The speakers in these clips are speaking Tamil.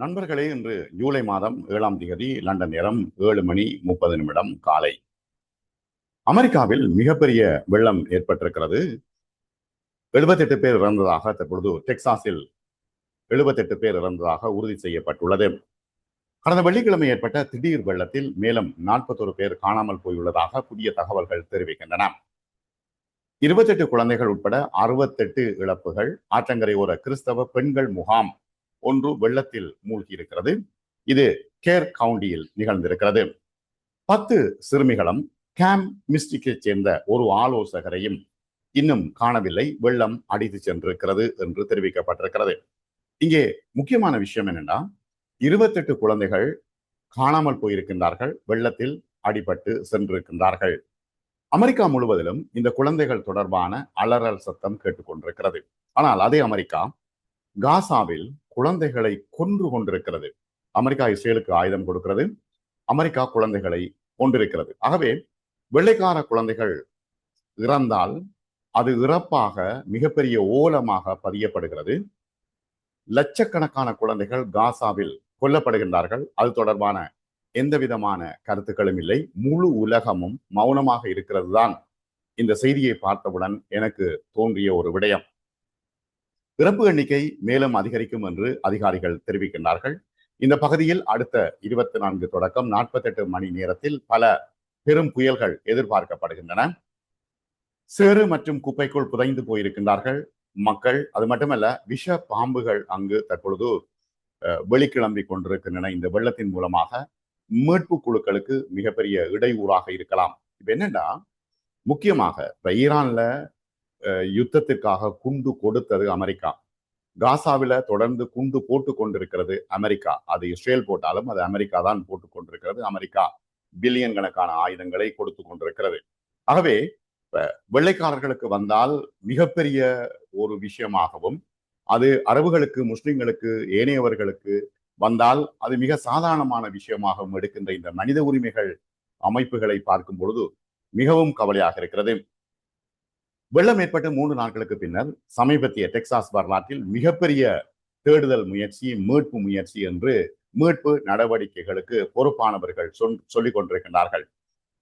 நண்பர்களே இன்று ஜூலை மாதம் ஏழாம் தேதி லண்டன் நேரம் ஏழு மணி முப்பது நிமிடம் காலை. அமெரிக்காவில் மிகப்பெரிய வெள்ளம் ஏற்பட்டிருக்கிறது. எழுபத்தெட்டு பேர் இறந்ததாக தற்பொழுது டெக்சாஸில் எழுபத்தெட்டு பேர் இறந்ததாக உறுதி செய்யப்பட்டுள்ளது. கடந்த வெள்ளிக்கிழமை ஏற்பட்ட திடீர் வெள்ளத்தில் மேலும் நாற்பத்தொரு பேர் காணாமல் போயுள்ளதாக புதிய தகவல்கள் தெரிவிக்கின்றன. இருபத்தெட்டு குழந்தைகள் உட்பட அறுபத்தெட்டு இழப்புகள் ஆற்றங்கரை ஒரு கிறிஸ்தவ பெண்கள் முகாம் ஒன்று வெள்ளத்தில் மூழ்கி இருக்கிறது இது கேர் கவுண்டியில் நிகழ்ந்திருக்கிறது. பத்து சிறுமிகளும் கேம் மிஸ்டிக்கை சேர்ந்த ஒரு ஆலோசகரையும் இன்னும் காணவில்லை. வெள்ளம் அடித்து சென்றிருக்கிறது என்று தெரிவிக்கப்பட்டிருக்கிறது. இங்கே முக்கியமான விஷயம் என்னென்னா இருபத்தெட்டு குழந்தைகள் காணாமல் போயிருக்கின்றார்கள். வெள்ளத்தில் அடிபட்டு சென்றிருக்கின்றார்கள். அமெரிக்கா முழுவதிலும் இந்த குழந்தைகள் தொடர்பான அலறல் சத்தம் கேட்டுக்கொண்டிருக்கிறது. ஆனால் அதே அமெரிக்கா காசாவில் குழந்தைகளை கொன்று கொண்டிருக்கிறது. அமெரிக்கா இஸ்ரேலுக்கு ஆயுதம் கொடுக்கிறது. அமெரிக்கா குழந்தைகளை கொண்டிருக்கிறது ஆகவே வெள்ளைக்கார குழந்தைகள் இறந்தால் அது இறப்பாக மிகப்பெரிய ஓலமாக பதியப்படுகிறது. லட்சக்கணக்கான குழந்தைகள் காசாவில் கொல்லப்படுகின்றார்கள். அது தொடர்பான எந்த விதமான கருத்துக்களும் இல்லை. முழு உலகமும் மௌனமாக இருக்கிறது தான் இந்த செய்தியை பார்த்தவுடன் எனக்கு தோன்றிய ஒரு விடயம். இறப்பு எண்ணிக்கை மேலும் அதிகரிக்கும் என்று அதிகாரிகள் தெரிவிக்கின்றார்கள். இந்த பகுதியில் அடுத்த இருபத்தி நான்கு தொடக்கம் நாற்பத்தெட்டு மணி நேரத்தில் பல பெரும் புயல்கள் எதிர்பார்க்கப்படுகின்றன. சேறு மற்றும் குப்பைக்குள் புதைந்து போயிருக்கின்றார்கள். மக்கள் அது மட்டுமல்ல விஷ பாம்புகள் அங்கு தற்பொழுது வெளிக்கிளம்பி கொண்டிருக்கின்றன. இந்த வெள்ளத்தின் மூலமாக மீட்பு குழுக்களுக்கு மிகப்பெரிய இடையூறாக இருக்கலாம். இப்ப என்னன்னா முக்கியமாக இப்ப ஈரான்ல யுத்தத்திற்காக குண்டு கொடுத்தது அமெரிக்கா. காசாவில தொடர்ந்து குண்டு போட்டு கொண்டிருக்கிறது அமெரிக்கா. அது இஸ்ரேல் போட்டாலும் அது அமெரிக்கா தான் போட்டு கொண்டிருக்கிறது. அமெரிக்கா பில்லியன் கணக்கான ஆயுதங்களை கொடுத்து கொண்டிருக்கிறது. ஆகவே வெள்ளைக்காரர்களுக்கு வந்தால் மிகப்பெரிய ஒரு விஷயமாகவும் அது அரபுகளுக்கு முஸ்லிம்களுக்கு ஏனையவர்களுக்கு வந்தால் அது மிக சாதாரணமான விஷயமாகவும் எடுக்கின்ற இந்த மனித உரிமைகள் அமைப்புகளை பார்க்கும் பொழுது மிகவும் கவலையாக இருக்கிறது. வெள்ளம் ஏற்பட்டு மூன்று நாட்களுக்கு பின்னர் சமீபத்திய டெக்சாஸ் வரலாற்றில் மிகப்பெரிய தேடுதல் முயற்சி மீட்பு முயற்சி என்று மீட்பு நடவடிக்கைகளுக்கு பொறுப்பானவர்கள் சொல் சொல்லிக் கொண்டிருக்கின்றார்கள்.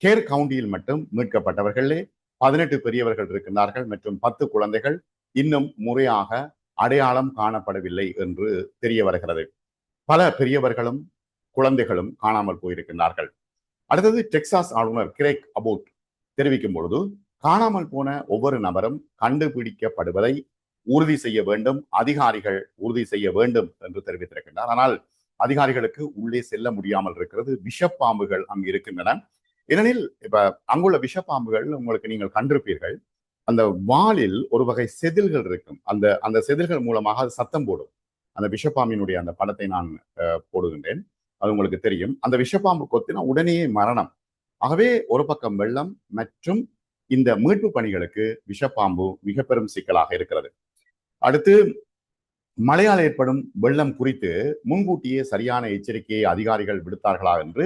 கேர் கவுண்டியில் மட்டும் மீட்கப்பட்டவர்களே பதினெட்டு பெரியவர்கள் இருக்கின்றார்கள் மற்றும் பத்து குழந்தைகள் இன்னும் முறையாக அடையாளம் காணப்படவில்லை என்று தெரிய வருகிறது. பல பெரியவர்களும் குழந்தைகளும் காணாமல் போயிருக்கின்றார்கள். அடுத்தது டெக்சாஸ் ஆளுநர் கிரேக் அபோட் தெரிவிக்கும் பொழுது காணாமல் போன ஒவ்வொரு நபரும் கண்டுபிடிக்கப்படுவதை உறுதி செய்ய வேண்டும் அதிகாரிகள் உறுதி செய்ய வேண்டும் என்று தெரிவித்திருக்கின்றார். ஆனால் அதிகாரிகளுக்கு உள்ளே செல்ல முடியாமல் இருக்கிறது. விஷப்பாம்புகள் அங்கு இருக்கின்றன. ஏனெனில் இப்ப அங்குள்ள விஷப்பாம்புகள் உங்களுக்கு நீங்கள் கண்டிருப்பீர்கள். அந்த வாலில் ஒரு வகை செதில்கள் இருக்கும். அந்த அந்த செதில்கள் மூலமாக அது சத்தம் போடும். அந்த விஷப்பாம்பினுடைய அந்த படத்தை நான் போடுகின்றேன். அது உங்களுக்கு தெரியும். அந்த விஷப்பாம்பு கொத்தினா உடனே மரணம். ஆகவே ஒரு பக்கம் வெள்ளம் மற்றும் இந்த மீட்பு பணிகளுக்கு விஷப்பாம்பு மிக பெரும் சிக்கலாக இருக்கிறது. அடுத்து மழையால் ஏற்படும் வெள்ளம் குறித்து முன்கூட்டியே சரியான எச்சரிக்கையை அதிகாரிகள் விடுத்தார்களா என்று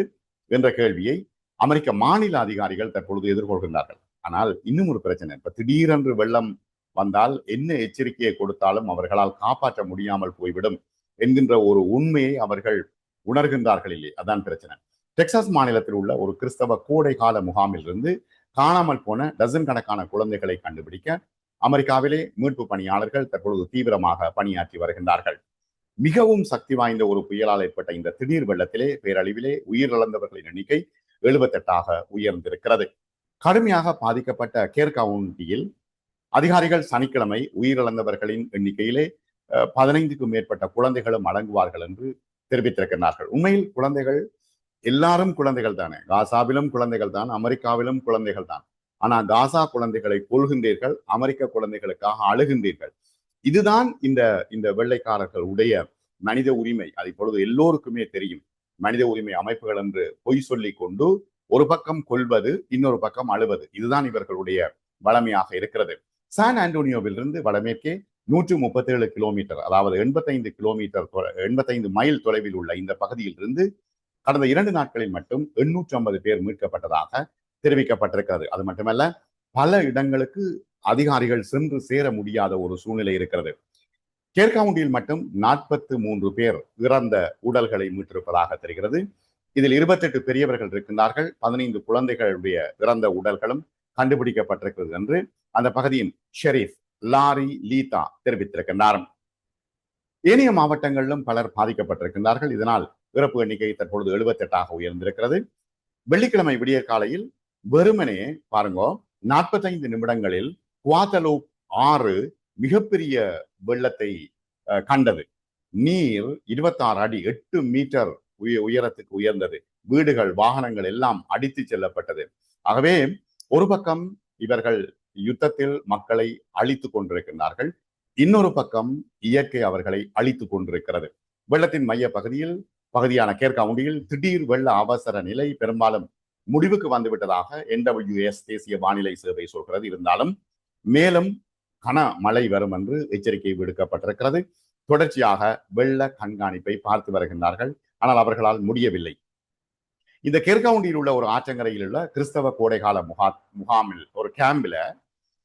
என்ற கேள்வியை அமெரிக்க மாநில அதிகாரிகள் தற்பொழுது எதிர்கொள்கின்றார்கள். ஆனால் இன்னும் ஒரு பிரச்சனை. இப்ப திடீரென்று வெள்ளம் வந்தால் என்ன எச்சரிக்கையை கொடுத்தாலும் அவர்களால் காப்பாற்ற முடியாமல் போய்விடும் என்கின்ற ஒரு உண்மையை அவர்கள் உணர்கின்றார்கள் இல்லை அதான் பிரச்சனை. டெக்சாஸ் மாநிலத்தில் உள்ள ஒரு கிறிஸ்தவ கோடை கால முகாமில் இருந்து காணாமல் போன டசன் கணக்கான குழந்தைகளை கண்டுபிடிக்க அமெரிக்காவிலே மீட்பு பணியாளர்கள் தற்பொழுது தீவிரமாக பணியாற்றி வருகின்றார்கள். மிகவும் சக்தி வாய்ந்த ஒரு புயலால் ஏற்பட்ட இந்த திடீர் வெள்ளத்திலே பேரழிவிலே உயிரிழந்தவர்களின் எண்ணிக்கை எழுபத்தெட்டாக உயர்ந்திருக்கிறது. கடுமையாக பாதிக்கப்பட்ட கேர் கவுண்டியில் அதிகாரிகள் சனிக்கிழமை உயிரிழந்தவர்களின் எண்ணிக்கையிலே பதினைந்துக்கும் மேற்பட்ட குழந்தைகளும் அடங்குவார்கள் என்று தெரிவித்திருக்கிறார்கள் உண்மையில் குழந்தைகள் எல்லாரும் குழந்தைகள் தானே. காசாவிலும் குழந்தைகள் தான் அமெரிக்காவிலும் குழந்தைகள் தான். ஆனா காசா குழந்தைகளை கொள்கின்றீர்கள் அமெரிக்க குழந்தைகளுக்காக அழுகின்றீர்கள். இதுதான் இந்த இந்த வெள்ளைக்காரர்கள் உடைய மனித உரிமை. அது இப்பொழுது எல்லோருக்குமே தெரியும். மனித உரிமை அமைப்புகள் என்று பொய் சொல்லி கொண்டு ஒரு பக்கம் கொள்வது இன்னொரு பக்கம் அழுவது. இதுதான் இவர்களுடைய வளமையாக இருக்கிறது. சான் ஆண்டோனியோவிலிருந்து வடமேற்கே நூற்று முப்பத்தி ஏழு கிலோமீட்டர் அதாவது எண்பத்தைந்து கிலோமீட்டர் எண்பத்தைந்து மைல் தொலைவில் உள்ள இந்த பகுதியில் இருந்து கடந்த இரண்டு நாட்களில் மட்டும் எண்ணூற்றி ஐம்பது பேர் மீட்கப்பட்டதாக தெரிவிக்கப்பட்டிருக்கிறது. அது மட்டுமல்ல பல இடங்களுக்கு அதிகாரிகள் சென்று சேர முடியாத ஒரு சூழ்நிலை இருக்கிறது. கேர்கவுண்டியில் மட்டும் நாற்பத்து மூன்று பேர் இறந்த உடல்களை மீட்டிருப்பதாக தெரிகிறது. இதில் இருபத்தெட்டு பெரியவர்கள் இருக்கின்றார்கள். பதினைந்து குழந்தைகளுடைய இறந்த உடல்களும் கண்டுபிடிக்கப்பட்டிருக்கிறது என்று அந்த பகுதியின் ஷெரீப் லாரி லீதா தெரிவித்திருக்கின்றார். ஏனைய மாவட்டங்களிலும் பலர் பாதிக்கப்பட்டிருக்கின்றார்கள். இதனால் இறப்பு எண்ணிக்கை தற்பொழுது எழுபத்தெட்டாக உயர்ந்திருக்கிறது. வெள்ளிக்கிழமை விடிய காலையில் வெறுமனே பாருங்க நாற்பத்தைந்து நிமிடங்களில் குவாத்தலூப் ஆறு மிகப்பெரிய வெள்ளத்தை கண்டது. நீர் இருபத்தாறு அடி எட்டு மீட்டர் உய உயரத்துக்கு உயர்ந்தது. வீடுகள் வாகனங்கள் எல்லாம் அடித்து செல்லப்பட்டது. ஆகவே ஒரு பக்கம் இவர்கள் யுத்தத்தில் மக்களை அழித்துக் கொண்டிருக்கின்றார்கள். இன்னொரு பக்கம் இயற்கை அவர்களை அழித்துக் கொண்டிருக்கிறது. வெள்ளத்தின் மைய பகுதியில் பகுதியான கேர்கவுண்டியில் திடீர் வெள்ள அவசர நிலை பெரும்பாலும் முடிவுக்கு வந்துவிட்டதாக என்டபிள்யூஎஸ் தேசிய வானிலை சேவை சொல்கிறது. இருந்தாலும் மேலும் கன மழை வரும் என்று எச்சரிக்கை விடுக்கப்பட்டிருக்கிறது. தொடர்ச்சியாக வெள்ள கண்காணிப்பை பார்த்து வருகின்றார்கள். ஆனால் அவர்களால் முடியவில்லை. இந்த கெர்கவுண்டியில் உள்ள ஒரு ஆற்றங்கரையில் உள்ள கிறிஸ்தவ கோடைகால முகா முகாமில் ஒரு கேம்பில்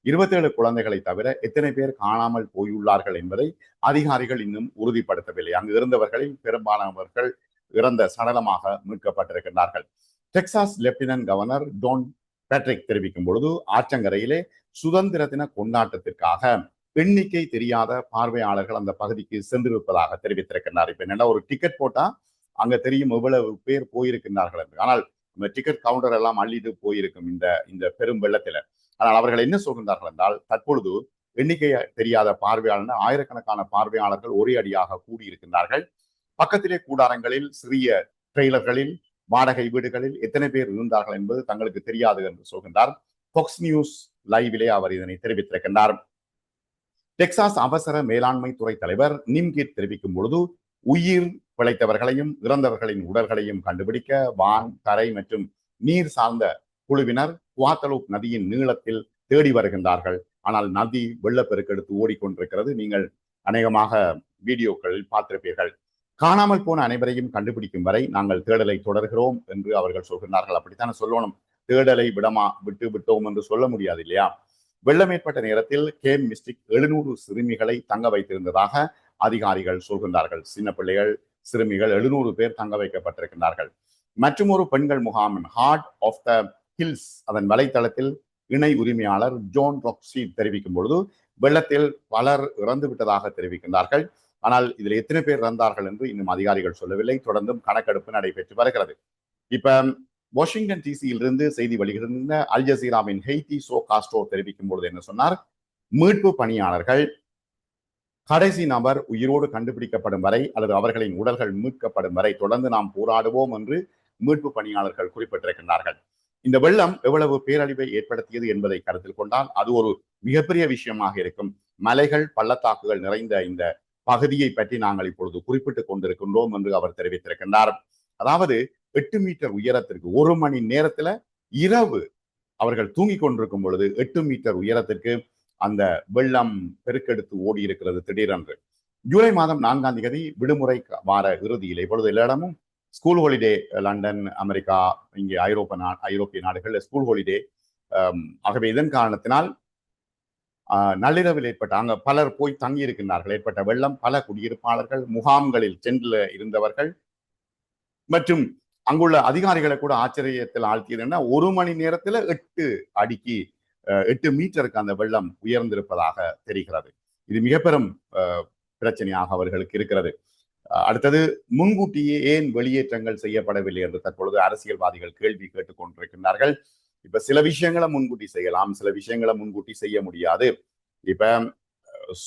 இருபத்தேழு குழந்தைகளை தவிர எத்தனை பேர் காணாமல் போயுள்ளார்கள் என்பதை அதிகாரிகள் இன்னும் உறுதிப்படுத்தவில்லை. அங்கு இருந்தவர்களில் பெரும்பாலானவர்கள் இறந்த சடலமாக மீட்கப்பட்டிருக்கின்றார்கள். Texas lieutenant governor Dan Patrick தெரிவிக்கும் பொழுது ஆற்றங்கரையிலே சுதந்திர தின கொண்டாட்டத்திற்காக எண்ணிக்கை தெரியாத பார்வையாளர்கள் அந்த பகுதிக்கு சென்றிருப்பதாக தெரிவித்திருக்கின்றார். இப்ப என்னன்னா ஒரு டிக்கெட் போட்டா அங்க தெரியும் எவ்வளவு பேர் போயிருக்கின்றார்கள் என்று. ஆனால் இந்த டிக்கெட் கவுண்டர் எல்லாம் அள்ளிட்டு போயிருக்கும் இந்த இந்த பெரும் வெள்ளத்தில. ஆனால் அவர்கள் என்ன சொல்கின்றார்கள் என்றால் தற்பொழுது எண்ணிக்கை தெரியாத பார்வையாளர் ஆயிரக்கணக்கான பார்வையாளர்கள் ஒரே அடியாக கூடியிருக்கின்றார்கள். பக்கத்திலே கூடாரங்களில் சிறிய ட்ரெய்லர்களில் வாடகை வீடுகளில் எத்தனை பேர் இருந்தார்கள் என்பது தங்களுக்கு தெரியாது என்று சொல்கின்றார். ஃபாக்ஸ் நியூஸ் லைவிலே அவர் இதனை தெரிவித்திருக்கின்றார். டெக்சாஸ் அவசர மேலாண்மை துறை தலைவர் நிம்கிட் தெரிவிக்கும் பொழுது உயிர் பிழைத்தவர்களையும் இறந்தவர்களின் உடல்களையும் கண்டுபிடிக்க வான் தரை மற்றும் நீர் சார்ந்த குழுவினர் குவாத்தலூப் நதியின் நீளத்தில் தேடி வருகின்றார்கள். ஆனால் நதி வெள்ளப்பெருக்கெடுத்து ஓடிக்கொண்டிருக்கிறது. நீங்கள் அநேகமாக வீடியோக்களில் பார்த்திருப்பீர்கள். காணாமல் போன அனைவரையும் கண்டுபிடிக்கும் வரை நாங்கள் தேடலை தொடர்கிறோம் என்று அவர்கள் சொல்கிறார்கள் அப்படித்தானே சொல்லணும். தேடலை விடமா விட்டு விட்டோம் என்று சொல்ல முடியாது இல்லையா? வெள்ளம் ஏற்பட்ட நேரத்தில் கேம் மிஸ்டிக் எழுநூறு சிறுமிகளை தங்க வைத்திருந்ததாக அதிகாரிகள் சொல்கின்றார்கள். சின்ன பிள்ளைகள் சிறுமிகள் எழுநூறு பேர் தங்க வைக்கப்பட்டிருக்கின்றார்கள். மற்றும் ஒரு பெண்கள் முகாமின் ஹார்ட் ஆஃப் த ஹில்ஸ் அதன் வலைத்தளத்தில் இணை உரிமையாளர் ஜோன் ராக்ஸி தெரிவிக்கும் பொழுது வெள்ளத்தில் பலர் இறந்து விட்டதாக தெரிவிக்கின்றார்கள். ஆனால் இதில் எத்தனை பேர் இறந்தார்கள் என்று இன்னும் அதிகாரிகள் சொல்லவில்லை. தொடர்ந்தும் கணக்கெடுப்பு நடைபெற்று வருகிறது. இப்ப வாஷிங்டன் டிசியிலிருந்து செய்தி வெளியிட்டிருந்த அல் ஜசீராவின் ஹெய்தி சோ காஸ்டோ தெரிவிக்கும் பொழுது என்ன சொன்னார்? மீட்பு பணியாளர்கள் கடைசி நபர் உயிரோடு கண்டுபிடிக்கப்படும் வரை அல்லது அவர்களின் உடல்கள் மீட்கப்படும் வரை தொடர்ந்து நாம் போராடுவோம் என்று மீட்பு பணியாளர்கள் குறிப்பிட்டிருக்கின்றார்கள். இந்த வெள்ளம் எவ்வளவு பேரழிவை ஏற்படுத்தியது என்பதை கருத்தில் கொண்டால் அது ஒரு மிகப்பெரிய விஷயமாக இருக்கும். மலைகள் பள்ளத்தாக்குகள் நிறைந்த இந்த பகுதியை பற்றி நாங்கள் இப்பொழுது குறிப்பிட்டுக் கொண்டிருக்கின்றோம் என்று அவர் தெரிவித்திருக்கின்றார். அதாவது எட்டு மீட்டர் உயரத்திற்கு ஒரு மணி நேரத்துல இரவு அவர்கள் தூங்கிக் கொண்டிருக்கும் பொழுது எட்டு மீட்டர் உயரத்திற்கு அந்த வெள்ளம் பெருக்கெடுத்து ஓடி இருக்கிறது திடீரென்று. ஜூலை மாதம் நான்காம் தேதி விடுமுறை வார இறுதியில் இப்பொழுது எல்லா இடமும் ஸ்கூல் ஹாலிடே லண்டன் அமெரிக்கா இங்கே ஐரோப்ப நா ஐரோப்பிய நாடுகளில் ஸ்கூல் ஹாலிடே ஆகவே இதன் காரணத்தினால் நள்ளிரவில் ஏற்பட்ட அங்க பலர் போய் தங்கி இருக்கின்றார்கள். ஏற்பட்ட வெள்ளம் பல குடியிருப்பாளர்கள் முகாம்களில் சென்றில் இருந்தவர்கள். மற்றும் அங்குள்ள அதிகாரிகளை கூட ஆச்சரியத்தில் ஆழ்த்தியதுன்னா ஒரு மணி நேரத்துல எட்டு அடிக்கு எட்டு மீட்டருக்கு அந்த வெள்ளம் உயர்ந்திருப்பதாக தெரிகிறது. இது மிக பெரும் பிரச்சனையாக அவர்களுக்கு இருக்கிறது. அடுத்தது முன்கூட்டியே ஏன் வெளியேற்றங்கள் செய்யப்படவில்லை என்று தற்பொழுது அரசியல்வாதிகள் கேள்வி கேட்டுக் கொண்டிருக்கின்றார்கள். இப்ப சில விஷயங்களை முன்கூட்டி செய்யலாம் சில விஷயங்களை முன்கூட்டி செய்ய முடியாது. இப்ப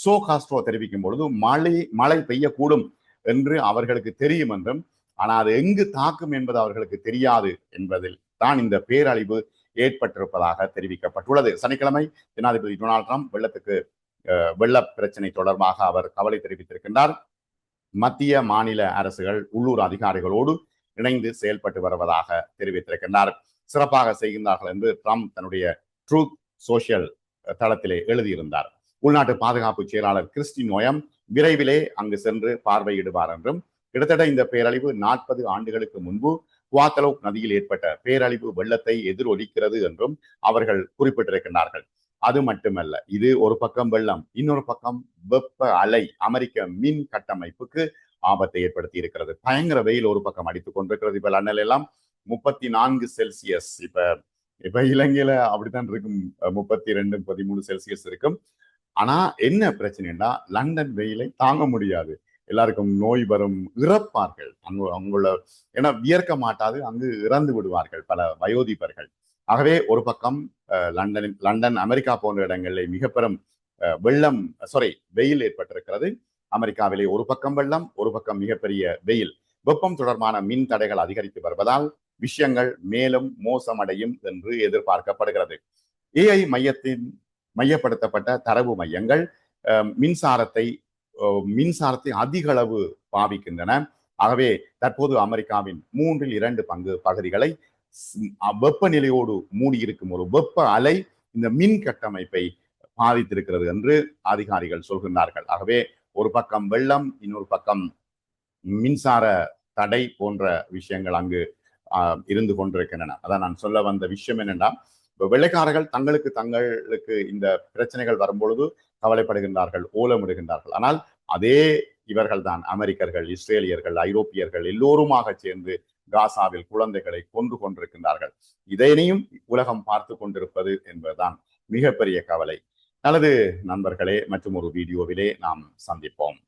சோ காஸ்ட்ரோ தெரிவிக்கும் பொழுது மழை மழை பெய்யக்கூடும் என்று அவர்களுக்கு தெரியும் என்றும் ஆனால் அது எங்கு தாக்கும் என்பது அவர்களுக்கு தெரியாது என்பதில் தான் இந்த பேரழிவு ஏற்பட்டிருப்பதாக தெரிவிக்கப்பட்டுள்ளது. சனிக்கிழமை ஜனாதிபதி டொனால்ட் ட்ரம்ப் வெள்ளத்துக்கு வெள்ள பிரச்சனை தொடர்பாக அவர் கவலை தெரிவித்திருக்கின்றார். மத்திய மாநில அரசுகள் உள்ளூர் அதிகாரிகளோடு இணைந்து செயல்பட்டு வருவதாக தெரிவித்திருக்கின்றார். சிறப்பாக செய்கின்றார்கள் என்று ட்ரம்ப் தன்னுடைய ட்ரூத் சோசியல் தளத்திலே எழுதியிருந்தார். உள்நாட்டு பாதுகாப்பு செயலாளர் கிறிஸ்டி நோயம் விரைவிலே அங்கு சென்று பார்வையிடுவார் என்றும் கிட்டத்தட்ட இந்த பேரழிவு நாற்பது ஆண்டுகளுக்கு முன்பு குவாத்தலோக் நதியில் ஏற்பட்ட பேரழிவு வெள்ளத்தை எதிரொலிக்கிறது என்றும் அவர்கள் குறிப்பிட்டிருக்கின்றார்கள். அது மட்டுமல்ல இது ஒரு பக்கம் வெள்ளம் இன்னொரு பக்கம் வெப்ப அலை அமெரிக்க மின் கட்டமைப்புக்கு ஆபத்தை ஏற்படுத்தி இருக்கிறது. பயங்கர வெயில் ஒரு பக்கம் அடித்துக் கொண்டிருக்கிறது இப்ப லண்டன்ல எல்லாம். முப்பத்தி நான்கு செல்சியஸ் இப்ப இப்ப இலங்கையில அப்படித்தான் இருக்கும். முப்பத்தி ரெண்டு பதிமூணு செல்சியஸ் இருக்கும். ஆனா என்ன பிரச்சனைன்னா லண்டன் வெயிலை தாங்க முடியாது. எல்லாருக்கும் நோய் வரும் இறப்பார்கள். அங்கு அவங்கள ஏன்னா வியர்க்க மாட்டாது அங்கு இறந்து விடுவார்கள் பல வயோதிபர்கள். ஆகவே ஒரு பக்கம் அஹ், லண்டனில் லண்டன் அமெரிக்கா போன்ற இடங்களில் மிக பெரும் அஹ், வெள்ளம் சாரி வெயில் ஏற்பட்டிருக்கிறது. அமெரிக்காவிலே ஒரு பக்கம் வெள்ளம் ஒரு பக்கம் மிகப்பெரிய வெயில். வெப்பம் தொடர்பான மின் தடைகள் அதிகரித்து வருவதால் விஷயங்கள் மேலும் மோசமடையும் என்று எதிர்பார்க்கப்படுகிறது. ஏஐ மையத்தின் மையப்படுத்தப்பட்ட தரவு மையங்கள் மின்சாரத்தை மின்சாரத்தை அதிக அளவு பாவிக்கின்றன. ஆகவே தற்போது அமெரிக்காவின் மூன்றில் இரண்டு பங்கு பகுதிகளை வெப்பநிலையோடு மூடி வெப்பநிலையோடு மூடியிருக்கும் ஒரு வெப்ப அலை இந்த மின் கட்டமைப்பை பாதித்திருக்கிறது என்று அதிகாரிகள் சொல்கின்றார்கள். ஆகவே ஒரு பக்கம் வெள்ளம் இன்னொரு பக்கம் மின்சார தடை போன்ற விஷயங்கள் அங்கு இருந்து கொண்டிருக்கின்றன. அதான் நான் சொல்ல வந்த விஷயம் என்னென்னா வெள்ளைக்காரர்கள் தங்களுக்கு தங்களுக்கு இந்த பிரச்சனைகள் வரும்பொழுது கவலைப்படுகின்றார்கள் ஓலமிடுகின்றார்கள். ஆனால் அதே இவர்கள்தான் அமெரிக்கர்கள் இஸ்ரேலியர்கள் ஐரோப்பியர்கள் எல்லோருமாக சேர்ந்து காசாவில் குழந்தைகளை கொன்று கொண்டிருக்கின்றார்கள். இதனையும் உலகம் பார்த்து கொண்டிருப்பது என்பதுதான் மிகப்பெரிய கவலை. நல்லது நண்பர்களே மற்றும் ஒரு வீடியோவிலே நாம் சந்திப்போம்.